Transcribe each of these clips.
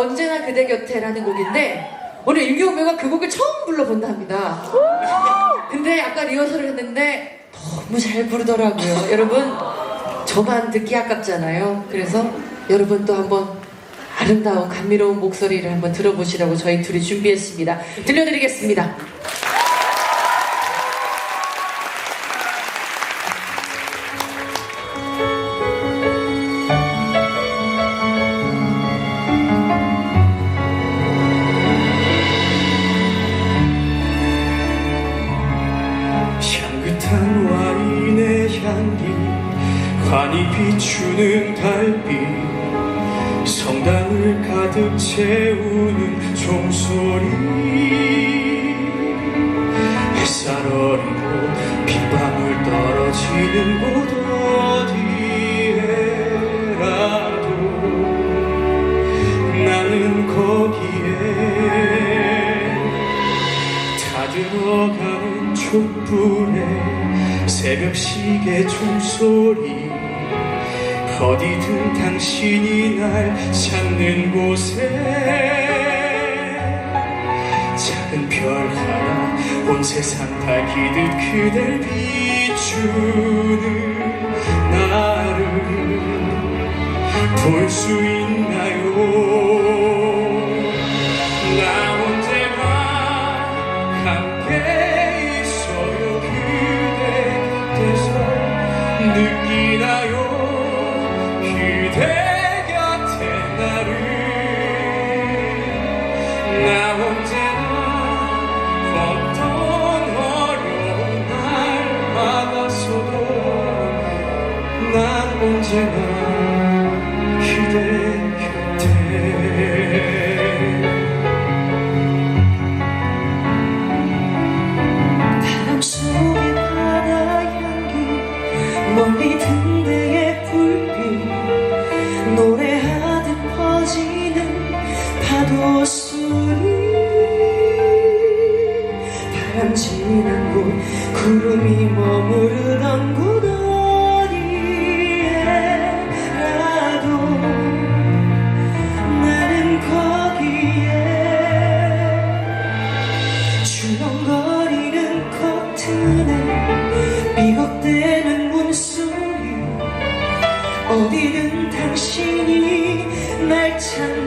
언제나 그대 곁에라는 곡인데 오늘 일기오배가 그 곡을 처음 불러본다 합니다. 근데 아까 리허설을 했는데 너무 잘 부르더라고요. 여러분 저만 듣기 아깝잖아요. 그래서 여러분 또 한번 아름다운 감미로운 목소리를 한번 들어보시라고 저희 둘이 준비했습니다. 들려드리겠습니다. 환히 비추는 달빛. 성당을 가득 채우는 종소리. 햇살 곳 빗방울 떨어지는 곳 어디에라도. 나는 거기에 다 들어가는 촛불에 새벽 시계 종소리 어디든 당신이 날 찾는 곳에 작은 별 하나 온 세상 밝히듯 그댈 비추는 나를 볼 수 있나요 난 언제나 그대 곁에. 바람 속의 바다 향기 멀리 등대의 불빛 노래하듯 퍼지는 파도 소리. 바람 지는 곳 구름이 머 출렁거리는 커튼에 삐걱대는 문소리 어디든 당신이 날 찾는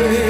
away.